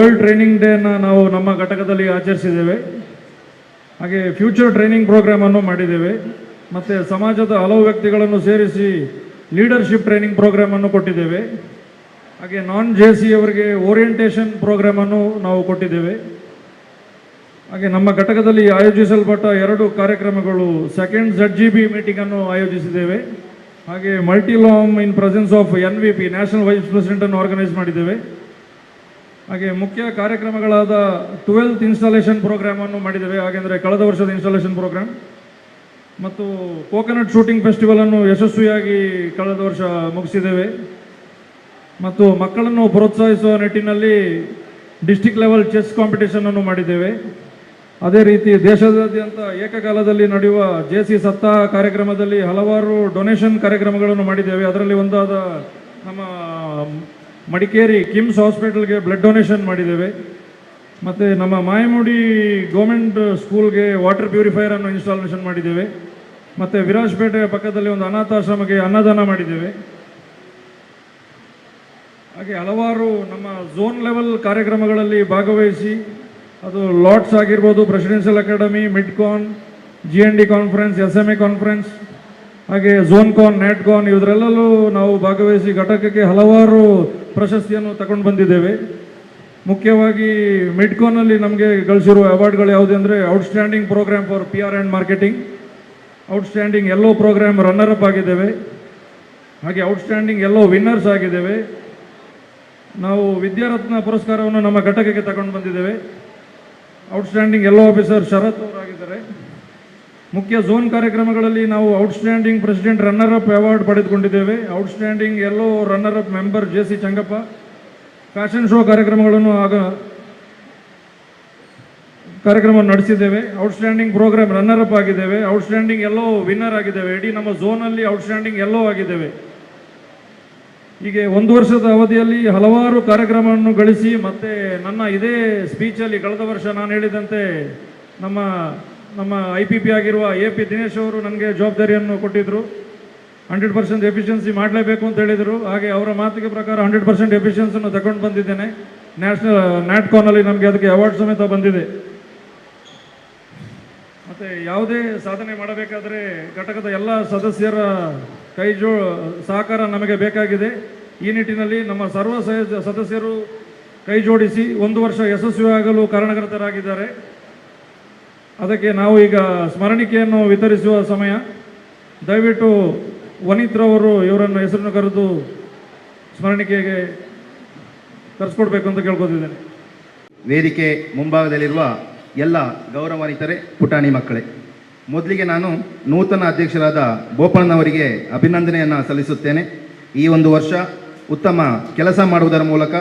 Training ಡೇನ ನಾವು ನಮ್ಮ ಘಟಕದಲ್ಲಿ ಆಚರಿಸಿದ್ದೇವೆ. ಹಾಗೆ ಫ್ಯೂಚರ್ ಟ್ರೈನಿಂಗ್ ಪ್ರೋಗ್ರಾಮನ್ನು ಮಾಡಿದ್ದೇವೆ. ಮತ್ತು ಸಮಾಜದ ಹಲವು ವ್ಯಕ್ತಿಗಳನ್ನು ಸೇರಿಸಿ ಲೀಡರ್ಶಿಪ್ ಟ್ರೈನಿಂಗ್ ಪ್ರೋಗ್ರಾಮನ್ನು ಕೊಟ್ಟಿದ್ದೇವೆ. ಹಾಗೆ ನಾನ್ ಜೆ ಸಿ ಅವರಿಗೆ ಓರಿಯಂಟೇಷನ್ ಪ್ರೋಗ್ರಾಮನ್ನು ನಾವು ಕೊಟ್ಟಿದ್ದೇವೆ. ಹಾಗೆ ನಮ್ಮ ಘಟಕದಲ್ಲಿ ಆಯೋಜಿಸಲ್ಪಟ್ಟ ಎರಡು ಕಾರ್ಯಕ್ರಮಗಳು ಸೆಕೆಂಡ್ ಝಡ್ ಜಿ ಬಿ ಮೀಟಿಂಗನ್ನು ಆಯೋಜಿಸಿದ್ದೇವೆ. ಹಾಗೆ ಮಲ್ಟಿಲಾಮ್ in presence of N V P national vice ಪ್ರೆಸಿಡೆಂಟನ್ನು organise ಮಾಡಿದ್ದೇವೆ. ಹಾಗೆ ಮುಖ್ಯ ಕಾರ್ಯಕ್ರಮಗಳಾದ ಟ್ವೆಲ್ತ್ ಇನ್ಸ್ಟಾಲೇಷನ್ ಪ್ರೋಗ್ರಾಮನ್ನು ಮಾಡಿದ್ದೇವೆ. ಹಾಗೆಂದರೆ ಕಳೆದ ವರ್ಷದ ಇನ್ಸ್ಟಾಲೇಷನ್ ಪ್ರೋಗ್ರಾಮ್ ಮತ್ತು ಕೋಕೋನಟ್ ಶೂಟಿಂಗ್ ಫೆಸ್ಟಿವಲನ್ನು ಯಶಸ್ವಿಯಾಗಿ ಕಳೆದ ವರ್ಷ ಮುಗಿಸಿದ್ದೇವೆ. ಮತ್ತು ಮಕ್ಕಳನ್ನು ಪ್ರೋತ್ಸಾಹಿಸುವ ನಿಟ್ಟಿನಲ್ಲಿ ಡಿಸ್ಟಿಕ್ ಲೆವೆಲ್ ಚೆಸ್ ಕಾಂಪಿಟೇಷನನ್ನು ಮಾಡಿದ್ದೇವೆ. ಅದೇ ರೀತಿ ದೇಶದಾದ್ಯಂತ ಏಕಕಾಲದಲ್ಲಿ ನಡೆಯುವ ಜೆ ಸಿ ಸತ್ತಾ ಕಾರ್ಯಕ್ರಮದಲ್ಲಿ ಹಲವಾರು ಡೊನೇಷನ್ ಕಾರ್ಯಕ್ರಮಗಳನ್ನು ಮಾಡಿದ್ದೇವೆ. ಅದರಲ್ಲಿ ಒಂದಾದ ನಮ್ಮ ಮಡಿಕೇರಿ ಕಿಮ್ಸ್ ಹಾಸ್ಪಿಟಲ್ಗೆ ಬ್ಲಡ್ ಡೊನೇಷನ್ ಮಾಡಿದ್ದೇವೆ. ಮತ್ತು ನಮ್ಮ ಮಾಯಮುಡಿ ಗೌರ್ಮೆಂಟ್ ಸ್ಕೂಲ್ಗೆ ವಾಟರ್ ಪ್ಯೂರಿಫೈಯರನ್ನು ಇನ್ಸ್ಟಾಲೇಷನ್ ಮಾಡಿದ್ದೇವೆ. ಮತ್ತು ವಿರಾಜಪೇಟೆ ಪಕ್ಕದಲ್ಲಿ ಒಂದು ಅನಾಥಾಶ್ರಮಕ್ಕೆ ಅನ್ನದಾನ ಮಾಡಿದ್ದೇವೆ. ಹಾಗೆ ಹಲವಾರು ನಮ್ಮ ಝೋನ್ ಲೆವೆಲ್ ಕಾರ್ಯಕ್ರಮಗಳಲ್ಲಿ ಭಾಗವಹಿಸಿ, ಅದು ಲಾಡ್ಸ್ ಆಗಿರ್ಬೋದು presidential academy midcon G N D conference S M A conference ಹಾಗೆ ಝೋನ್ ಕಾನ್ ನೆಟ್ ಕಾನ್ ಇದರಲ್ಲೂ ನಾವು ಭಾಗವಹಿಸಿ ಘಟಕಕ್ಕೆ ಹಲವಾರು ಪ್ರಶಸ್ತಿಯನ್ನು ತಗೊಂಡು ಬಂದಿದ್ದೇವೆ. ಮುಖ್ಯವಾಗಿ ಮಿಡ್ಕೋನಲ್ಲಿ ನಮಗೆ ಗಳಿಸಿರುವ ಅವಾರ್ಡ್ಗಳು ಯಾವುದು ಅಂದರೆ outstanding program for P R and marketing. Outstanding L O program runner up ಆಗಿದ್ದೇವೆ. ಹಾಗೆ ಔಟ್ಸ್ಟ್ಯಾಂಡಿಂಗ್ ಎಲ್ಲೋ ವಿನ್ನರ್ಸ್ ಆಗಿದ್ದೇವೆ. ನಾವು ವಿದ್ಯಾರತ್ನ ಪುರಸ್ಕಾರವನ್ನು ನಮ್ಮ ಘಟಕಕ್ಕೆ ತಗೊಂಡು ಬಂದಿದ್ದೇವೆ. ಔಟ್ಸ್ಟ್ಯಾಂಡಿಂಗ್ ಎಲ್ಲೋ ಆಫೀಸರ್ ಶರತ್ ಮುಖ್ಯ ಝೋನ್ ಕಾರ್ಯಕ್ರಮಗಳಲ್ಲಿ ನಾವು outstanding president runner up award ಪಡೆದುಕೊಂಡಿದ್ದೇವೆ. Outstanding L O runner up member J C Changappa. Fashion show ಕಾರ್ಯಕ್ರಮಗಳನ್ನು ಆಗ ಕಾರ್ಯಕ್ರಮವನ್ನು ನಡೆಸಿದ್ದೇವೆ. ಔಟ್ಸ್ಟ್ಯಾಂಡಿಂಗ್ ಪ್ರೋಗ್ರಾಮ್ ರನ್ನರ್ ಅಪ್ ಆಗಿದ್ದೇವೆ. ಔಟ್ಸ್ಟ್ಯಾಂಡಿಂಗ್ ಎಲ್ಲೋ ವಿನ್ನರ್ ಆಗಿದ್ದೇವೆ. ಇಡೀ ನಮ್ಮ ಝೋನಲ್ಲಿ ಔಟ್ಸ್ಟ್ಯಾಂಡಿಂಗ್ ಎಲ್ಲೋ ಆಗಿದ್ದೇವೆ. ಹೀಗೆ ಒಂದು ವರ್ಷದ ಅವಧಿಯಲ್ಲಿ ಹಲವಾರು ಕಾರ್ಯಕ್ರಮವನ್ನು ಗಳಿಸಿ ಮತ್ತೆ ನನ್ನ ಇದೇ ಸ್ಪೀಚಲ್ಲಿ ಕಳೆದ ವರ್ಷ ನಾನು ಹೇಳಿದಂತೆ ನಮ್ಮ ನಮ್ಮ ಐ ಪಿ ಪಿ ಆಗಿರುವ ಎ ಪಿ ದಿನೇಶ್ ಅವರು ನನಗೆ ಜವಾಬ್ದಾರಿಯನ್ನು ಕೊಟ್ಟಿದ್ದರು ಹಂಡ್ರೆಡ್ ಪರ್ಸೆಂಟ್ ಎಫಿಷಿಯನ್ಸಿ ಮಾಡಲೇಬೇಕು ಅಂತ ಹೇಳಿದರು. ಹಾಗೆ ಅವರ ಮಾತಿಗೆ ಪ್ರಕಾರ ಹಂಡ್ರೆಡ್ ಪರ್ಸೆಂಟ್ ಎಫಿಷಿಯನ್ಸನ್ನು ತಗೊಂಡು ಬಂದಿದ್ದೇನೆ. ನ್ಯಾಷನಲ್ ನ್ಯಾಟ್ಕಾನಲ್ಲಿ ನಮಗೆ ಅದಕ್ಕೆ ಅವಾರ್ಡ್ ಸಮೇತ ಬಂದಿದೆ. ಮತ್ತು ಯಾವುದೇ ಸಾಧನೆ ಮಾಡಬೇಕಾದರೆ ಘಟಕದ ಎಲ್ಲ ಸದಸ್ಯರ ಕೈ ಜೋ, ಸಹಕಾರ ನಮಗೆ ಬೇಕಾಗಿದೆ. ಈ ನಿಟ್ಟಿನಲ್ಲಿ ನಮ್ಮ ಸರ್ವ ಸದಸ್ಯರು ಕೈ ಜೋಡಿಸಿ ಒಂದು ವರ್ಷ ಯಶಸ್ವಿಯಾಗಲು ಕಾರಣಕರ್ತರಾಗಿದ್ದಾರೆ ಅದಕ್ಕೆ ನಾವು ಈಗ ಸ್ಮರಣಿಕೆಯನ್ನು ವಿತರಿಸುವ ಸಮಯ. ದಯವಿಟ್ಟು ವನಿತ್ರವರು ಇವರನ್ನು ಹೆಸರನ್ನು ಕರೆದು ಸ್ಮರಣಿಕೆಗೆ ತರಿಸ್ಕೊಡ್ಬೇಕು ಅಂತ ಕೇಳ್ಕೊತಿದ್ದೇನೆ. ವೇದಿಕೆ ಮುಂಭಾಗದಲ್ಲಿರುವ ಎಲ್ಲ ಗೌರವಾನ್ವಿತರೆ, ಪುಟಾಣಿ ಮಕ್ಕಳೇ, ಮೊದಲಿಗೆ ನಾನು ನೂತನ ಅಧ್ಯಕ್ಷರಾದ ಬೋಪಣ್ಣನವರಿಗೆ ಅಭಿನಂದನೆಯನ್ನು ಸಲ್ಲಿಸುತ್ತೇನೆ. ಈ ಒಂದು ವರ್ಷ ಉತ್ತಮ ಕೆಲಸ ಮಾಡುವುದರ ಮೂಲಕ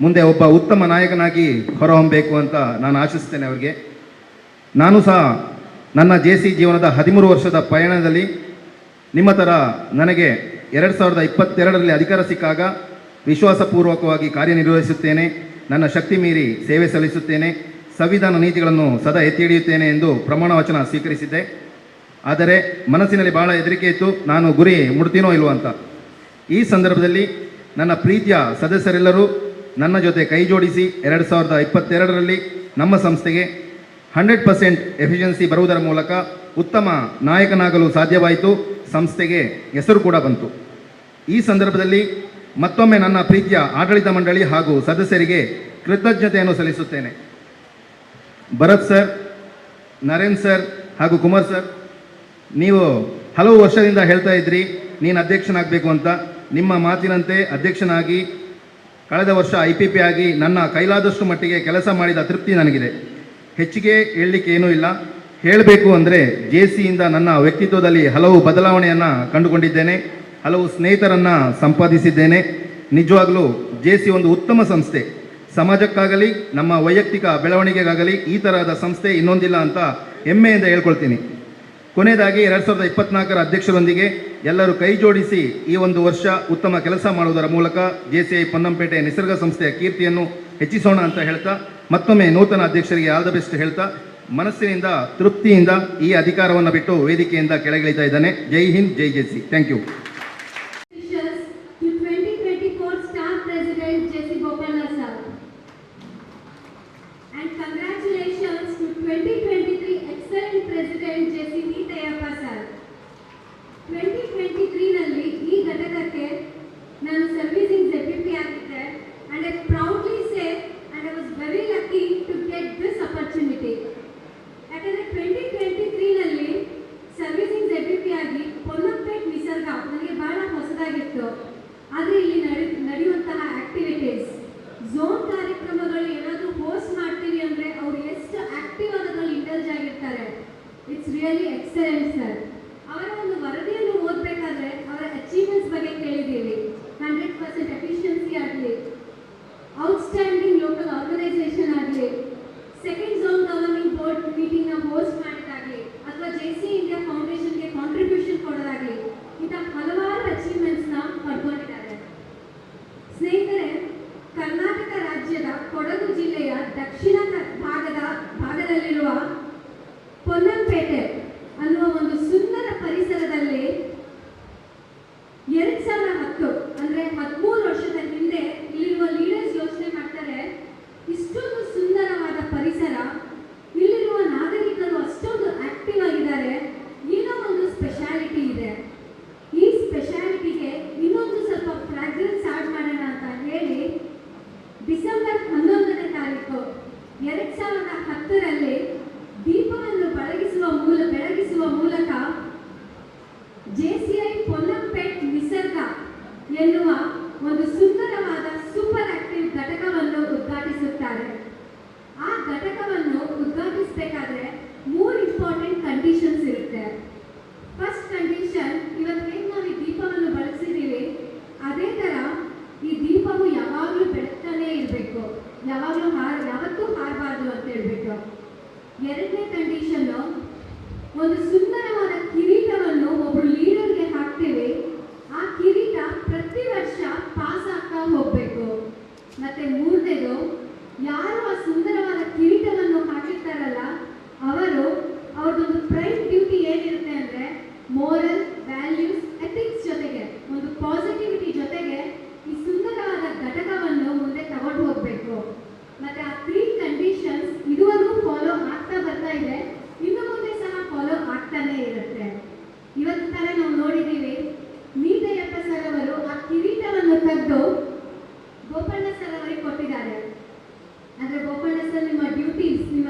ಮುಂದೆ ಒಬ್ಬ ಉತ್ತಮ ನಾಯಕನಾಗಿ ಹೊರಹೊಮ್ಮಬೇಕು ಅಂತ ನಾನು ಆಶಿಸ್ತೇನೆ ಅವರಿಗೆ. ನಾನು ಸಹ ನನ್ನ ಜೆ ಸಿ ಜೀವನದ ಹದಿಮೂರು ವರ್ಷದ ಪಯಣದಲ್ಲಿ ನಿಮ್ಮ ಥರ ನನಗೆ ಎರಡು ಸಾವಿರದ ಇಪ್ಪತ್ತೆರಡರಲ್ಲಿ ಅಧಿಕಾರ ಸಿಕ್ಕಾಗ ವಿಶ್ವಾಸಪೂರ್ವಕವಾಗಿ ಕಾರ್ಯನಿರ್ವಹಿಸುತ್ತೇನೆ. ನನ್ನ ಶಕ್ತಿ ಮೀರಿ ಸೇವೆ ಸಲ್ಲಿಸುತ್ತೇನೆ. ಸಂವಿಧಾನ ನೀತಿಗಳನ್ನು ಸದಾ ಎತ್ತಿ ಹಿಡಿಯುತ್ತೇನೆ ಎಂದು ಪ್ರಮಾಣ ವಚನ ಸ್ವೀಕರಿಸಿದ್ದೆ. ಆದರೆ ಮನಸ್ಸಿನಲ್ಲಿ ಬಹಳ ಹೆದರಿಕೆ ಇತ್ತು. ನಾನು ಗುರಿ ಮುಡ್ತೀನೋ ಇಲ್ವೋ ಅಂತ. ಈ ಸಂದರ್ಭದಲ್ಲಿ ನನ್ನ ಪ್ರೀತಿಯ ಸದಸ್ಯರೆಲ್ಲರೂ ನನ್ನ ಜೊತೆ ಕೈ ಜೋಡಿಸಿ ಎರಡು ಸಾವಿರದ ಇಪ್ಪತ್ತೆರಡರಲ್ಲಿ ನಮ್ಮ ಸಂಸ್ಥೆಗೆ ಹಂಡ್ರೆಡ್ ಪರ್ಸೆಂಟ್ ಎಫಿಷಿಯನ್ಸಿ ಬರುವುದರ ಮೂಲಕ ಉತ್ತಮ ನಾಯಕನಾಗಲು ಸಾಧ್ಯವಾಯಿತು. ಸಂಸ್ಥೆಗೆ ಹೆಸರು ಕೂಡ ಬಂತು. ಈ ಸಂದರ್ಭದಲ್ಲಿ ಮತ್ತೊಮ್ಮೆ ನನ್ನ ಪ್ರೀತಿಯ ಆಡಳಿತ ಮಂಡಳಿ ಹಾಗೂ ಸದಸ್ಯರಿಗೆ ಕೃತಜ್ಞತೆಯನ್ನು ಸಲ್ಲಿಸುತ್ತೇನೆ. ಭರತ್ ಸರ್, ನರೇನ್ ಸರ್ ಹಾಗೂ ಕುಮಾರ್ ಸರ್, ನೀವು ಹಲವು ವರ್ಷದಿಂದ ಹೇಳ್ತಾ ಇದ್ರಿ, ನೀನು ಅಧ್ಯಕ್ಷನಾಗಬೇಕು ಅಂತ. ನಿಮ್ಮ ಮಾತಿನಂತೆ ಅಧ್ಯಕ್ಷನಾಗಿ, ಕಳೆದ ವರ್ಷ ಐ ಪಿ ಪಿ ಆಗಿ ನನ್ನ ಕೈಲಾದಷ್ಟು ಮಟ್ಟಿಗೆ ಕೆಲಸ ಮಾಡಿದ ತೃಪ್ತಿ ನನಗಿದೆ. ಹೆಚ್ಚಿಗೆ ಹೇಳಲಿಕ್ಕೆ ಏನೂ ಇಲ್ಲ. ಹೇಳಬೇಕು ಅಂದರೆ ಜೆ ಸಿಯಿಂದ ನನ್ನ ವ್ಯಕ್ತಿತ್ವದಲ್ಲಿ ಹಲವು ಬದಲಾವಣೆಯನ್ನು ಕಂಡುಕೊಂಡಿದ್ದೇನೆ, ಹಲವು ಸ್ನೇಹಿತರನ್ನು ಸಂಪಾದಿಸಿದ್ದೇನೆ. ನಿಜವಾಗಲೂ ಜೆ ಸಿ ಒಂದು ಉತ್ತಮ ಸಂಸ್ಥೆ. ಸಮಾಜಕ್ಕಾಗಲಿ, ನಮ್ಮ ವೈಯಕ್ತಿಕ ಬೆಳವಣಿಗೆಗಾಗಲಿ ಈ ತರಹದ ಸಂಸ್ಥೆ ಇನ್ನೊಂದಿಲ್ಲ ಅಂತ ಹೆಮ್ಮೆಯಿಂದ ಹೇಳ್ಕೊಳ್ತೀನಿ. ಕೊನೆಯದಾಗಿ ಎರಡು ಸಾವಿರದ ಇಪ್ಪತ್ನಾಲ್ಕರ ಅಧ್ಯಕ್ಷರೊಂದಿಗೆ ಎಲ್ಲರೂ ಕೈ ಜೋಡಿಸಿ ಈ ಒಂದು ವರ್ಷ ಉತ್ತಮ ಕೆಲಸ ಮಾಡುವುದರ ಮೂಲಕ J C I Ponnampet Nisarga ಸಂಸ್ಥೆಯ ಕೀರ್ತಿಯನ್ನು ಹೆಚ್ಚಿಸೋಣ ಅಂತ ಹೇಳ್ತಾ ಮತ್ತೊಮ್ಮೆ ನೂತನ ಅಧ್ಯಕ್ಷರಿಗೆ ಆಲ್ ದ ಬೆಸ್ಟ್ ಹೇಳ್ತಾ, ಮನಸ್ಸಿನಿಂದ, ತೃಪ್ತಿಯಿಂದ ಈ ಅಧಿಕಾರವನ್ನು ಬಿಟ್ಟು ವೇದಿಕೆಯಿಂದ ಕೆಳಗಿಳಿತಾ ಇದ್ದಾನೆ. ಜೈ ಹಿಂದ್, ಜೈ J C thank you zone ಕಾರ್ಯಕ್ರಮಗಳು ಏನಾದರೂ ಹೋಸ್ಟ್ ಮಾಡ್ತೀವಿ ಅಂದರೆ ಅವ್ರು ಎಷ್ಟು ಆಕ್ಟಿವ್ ಅನ್ನೋದ್ರಲ್ಲಿ ಇಂಟೆಲ್ಜ್ ಆಗಿರ್ತಾರೆ. ಇಟ್ಸ್ ರಿಯಲಿ ಎಕ್ಸಲೆಂಟ್ ಸರ್ ಅವರ ಒಂದು ವರದಿಯನ್ನು ಓದಬೇಕಾದ್ರೆ ಅವರ ಅಚೀವ್ಮೆಂಟ್ಸ್ ಬಗ್ಗೆ ಕೇಳಿದ್ದೀವಿ. ಹಂಡ್ರೆಡ್ ಪರ್ಸೆಂಟ್ ಎಫಿಷಿಯನ್ಸಿ ಆಗಲಿ ಔಟ್ಸ್ಟ್ಯಾಂಡಿಂಗ್ ಲೋಕಲ್ ಆರ್ಗನೈಸೇಷನ್ ಆಗಲಿ ಸೆಕೆಂಡ್ ಝೋನ್ ಗವರ್ನಿಂಗ್ ಬೋರ್ಡ್ ಮೀಟಿಂಗ್ನ ಹೋಸ್ಟ್ ಮಾಡಿದಾಗಲಿ ಅಥವಾ ಜೆ ಸಿ ಇಂಡಿಯಾ ಫೌಂಡೇಶನ್ಗೆ ಕಾಂಟ್ರಿಬ್ಯೂಷನ್ ಕೊಡೋದಾಗಲಿ, ಇಂಥ ಹಲವಾರು ಅಚೀವ್ಮೆಂಟ್ಸ್ನ ಪಡ್ಕೊಂಡಿದ್ದಾರೆ. ಸ್ನೇಹಿತರೆ ಕೊಡಗು ಜಿಲ್ಲೆಯ ದಕ್ಷಿಣ ಭಾಗದ ಭಾಗದಲ್ಲಿರುವ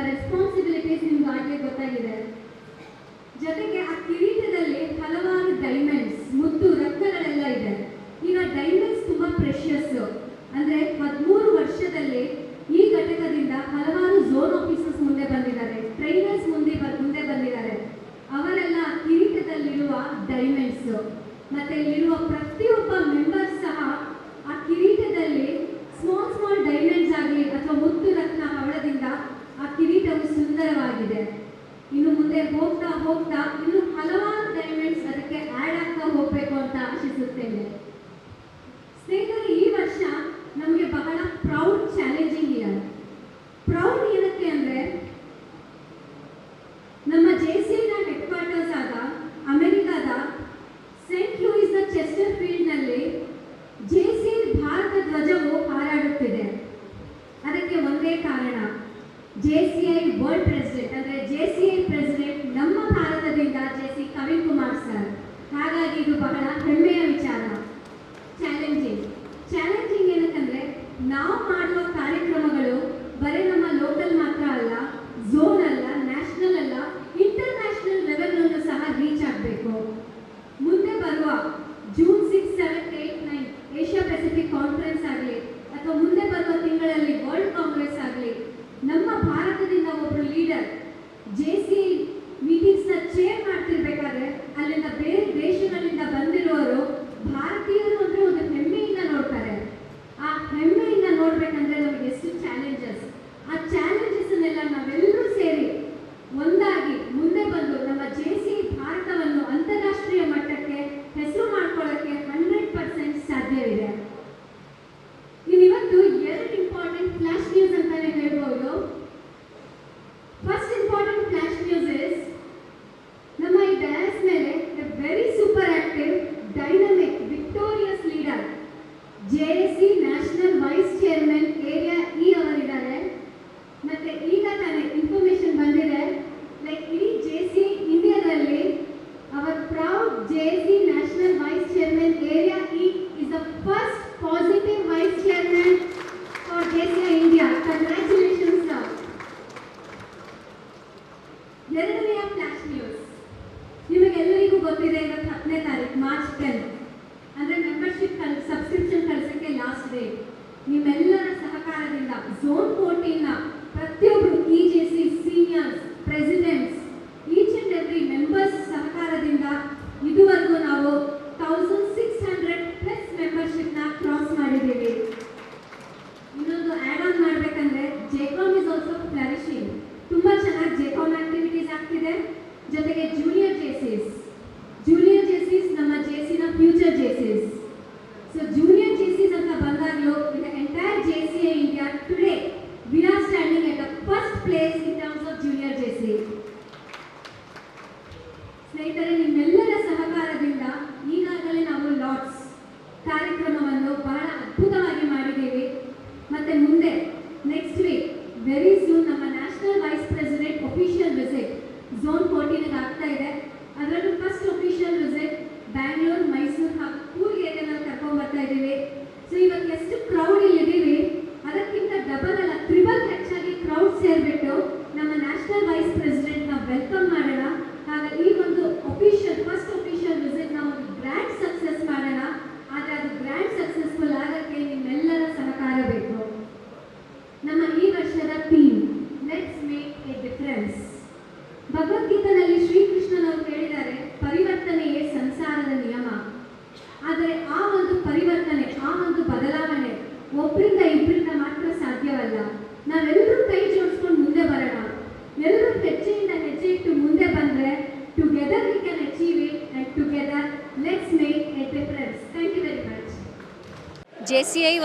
ರೆಸ್ಪಾನ್ಸಿಬಿಲಿಟೀಸ್ ನಿಮ್ಗೆ ಆಗಲಿ ಗೊತ್ತಾಗಿದೆ. ಜೊತೆಗೆ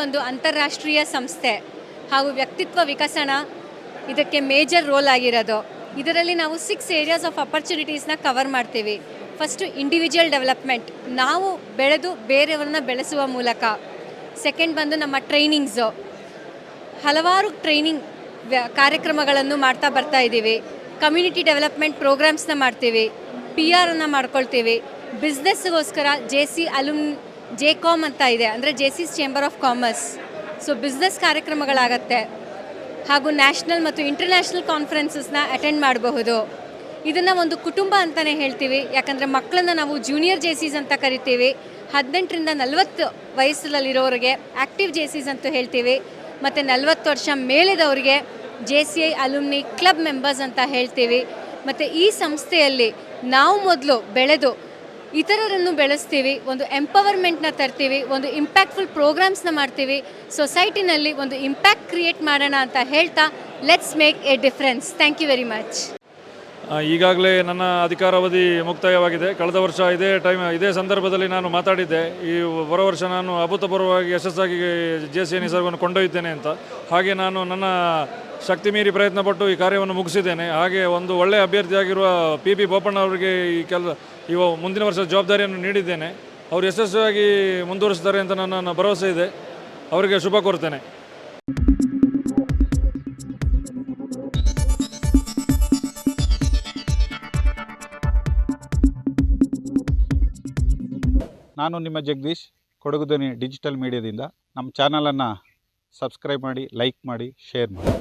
ಒಂದು ಅಂತಾರಾಷ್ಟ್ರೀಯ ಸಂಸ್ಥೆ ಹಾಗೂ ವ್ಯಕ್ತಿತ್ವ ವಿಕಸನ ಇದಕ್ಕೆ ಮೇಜರ್ ರೋಲ್ ಆಗಿರೋದು. ಇದರಲ್ಲಿ ನಾವು ಸಿಕ್ಸ್ ಏರಿಯಾಸ್ ಆಫ್ ಅಪರ್ಚುನಿಟೀಸ್ನ ಕವರ್ ಮಾಡ್ತೀವಿ. ಫಸ್ಟು ಇಂಡಿವಿಜುವಲ್ ಡೆವಲಪ್ಮೆಂಟ್ ನಾವು ಬೆಳೆದು ಬೇರೆಯವ್ರನ್ನ ಬೆಳೆಸುವ ಮೂಲಕ. ಸೆಕೆಂಡ್ ಬಂದು ನಮ್ಮ ಟ್ರೈನಿಂಗ್ಸು ಹಲವಾರು ಟ್ರೈನಿಂಗ್ ಕಾರ್ಯಕ್ರಮಗಳನ್ನು ಮಾಡ್ತಾ ಬರ್ತಾ ಇದ್ದೀವಿ. ಕಮ್ಯುನಿಟಿ ಡೆವಲಪ್ಮೆಂಟ್ ಪ್ರೋಗ್ರಾಮ್ಸ್ನ ಮಾಡ್ತೀವಿ. ಪಿ ಆರನ್ನು ಮಾಡ್ಕೊಳ್ತೀವಿ. ಬಿಸ್ನೆಸ್ಗೋಸ್ಕರ J C alum J com ಅಂತ ಇದೆ. ಅಂದರೆ J C chamber of commerce so business ಕಾರ್ಯಕ್ರಮಗಳಾಗತ್ತೆ. ಹಾಗೂ ನ್ಯಾಷನಲ್ ಮತ್ತು ಇಂಟರ್ನ್ಯಾಷನಲ್ ಕಾನ್ಫರೆನ್ಸಸ್ನ ಅಟೆಂಡ್ ಮಾಡಬಹುದು. ಇದನ್ನು ಒಂದು ಕುಟುಂಬ ಅಂತಲೇ ಹೇಳ್ತೀವಿ. ಯಾಕಂದರೆ ಮಕ್ಕಳನ್ನು ನಾವು ಜೂನಿಯರ್ ಜೇಸೀಸ್ ಅಂತ ಕರಿತೀವಿ. ಹದಿನೆಂಟರಿಂದ ನಲವತ್ತು ವಯಸ್ಸಲ್ಲಿರೋರಿಗೆ ಆ್ಯಕ್ಟಿವ್ ಜೇಸೀಸ್ ಅಂತ ಹೇಳ್ತೀವಿ. ಮತ್ತು ನಲವತ್ತು ವರ್ಷ ಮೇಲಿದವರಿಗೆ J C I alumni club members ಅಂತ ಹೇಳ್ತೀವಿ. ಮತ್ತು ಈ ಸಂಸ್ಥೆಯಲ್ಲಿ ನಾವು ಮೊದಲು ಬೆಳೆದು ಇತರರನ್ನು ಬೆಳೆಸ್ತೀವಿ, ಒಂದು ಎಂಪವರ್ಮೆಂಟ್ನ ತರ್ತೀವಿ, ಒಂದು ಇಂಪ್ಯಾಕ್ಟ್ಫುಲ್ ಪ್ರೋಗ್ರಾಮ್ಸ್ನ ಮಾಡ್ತೀವಿ ಸೊಸೈಟಿನಲ್ಲಿ ಒಂದು ಇಂಪ್ಯಾಕ್ಟ್ ಕ್ರಿಯೇಟ್ ಮಾಡೋಣ ಅಂತ ಹೇಳ್ತಾ let's make a difference thank you very much ಈಗಾಗಲೇ ನನ್ನ ಅಧಿಕಾರಾವಧಿ ಮುಕ್ತಾಯವಾಗಿದೆ. ಕಳೆದ ವರ್ಷ ಇದೇ ಟೈಮ್ ಇದೇ ಸಂದರ್ಭದಲ್ಲಿ ನಾನು ಮಾತಾಡಿದ್ದೆ. ಈ ಬರೋ ವರ್ಷ ನಾನು ಅಭೂತಪೂರ್ವವಾಗಿ ಯಶಸ್ಸಾಗಿ ಜೆ ಸಿ ನಿಸರ್ಗವನ್ನು ಕೊಂಡೊಯ್ತೇನೆ ಅಂತ. ಹಾಗೆ ನಾನು ನನ್ನ ಶಕ್ತಿ ಮೀರಿ ಪ್ರಯತ್ನಪಟ್ಟು ಈ ಕಾರ್ಯವನ್ನು ಮುಗಿಸಿದ್ದೇನೆ. ಹಾಗೆ ಒಂದು ಒಳ್ಳೆಯ ಅಭ್ಯರ್ಥಿಯಾಗಿರುವ ಪಿ ಬಿ ಬೋಪಣ್ಣ ಅವರಿಗೆ ಈ ಕೆಲ ಇವ ಮುಂದಿನ ವರ್ಷ ಜವಾಬ್ದಾರಿಯನ್ನು ನೀಡಿದ್ದೇನೆ. ಅವರು ಯಶಸ್ವಿಯಾಗಿ ಮುಂದುವರಿಸ್ತಾರೆ ಅಂತ ನನ್ನ ಭರವಸೆ ಇದೆ. ಅವರಿಗೆ ಶುಭ ಕೋರ್ತೇನೆ. ನಾನು ನಿಮ್ಮ ಜಗದೀಶ್ ಕೊಡಗುದನಿ ಡಿಜಿಟಲ್ ಮೀಡಿಯಾದಿಂದ. ನಮ್ಮ ಚಾನಲನ್ನು ಸಬ್ಸ್ಕ್ರೈಬ್ ಮಾಡಿ, ಲೈಕ್ ಮಾಡಿ, ಶೇರ್ ಮಾಡಿ.